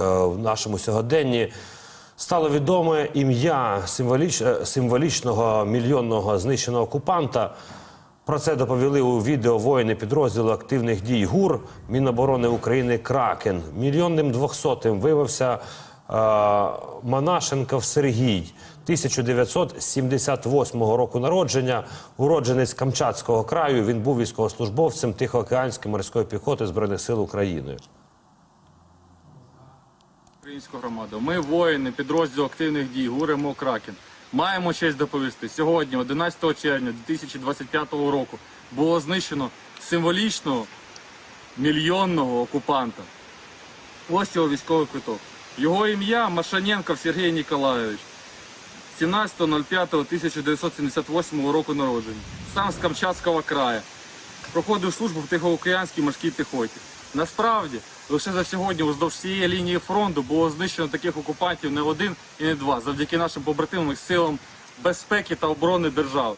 в нашому сьогоденні. Стало відоме ім'я символіч... е, символічного мільйонного знищеного окупанта. Про це доповіли у відео воїни підрозділу активних дій ГУР Міноборони України Кракен. Мільйонним двохсотим виявився е, Манашенков Сергій, 1978 року народження, уродженець Камчатського краю. Він був військовослужбовцем Тихоокеанської морської піхоти Збройних сил України. Українську громаду. Ми воїни підрозділу активних дій ГУР Кракен. Маємо честь доповісти. Сьогодні, 11 червня 2025 року, було знищено символічного мільйонного окупанта. Ось його військовий квиток. Його ім'я Машаненков Сергій Ніколайович. 17.05.1978 року народження. Сам з Камчатського краю. Проходив службу в Тихоокеанській морській піхоті. Насправді, лише за сьогодні уздовж всієї лінії фронту було знищено таких окупантів не один і не два, завдяки нашим побратимам силам безпеки та оборони держави.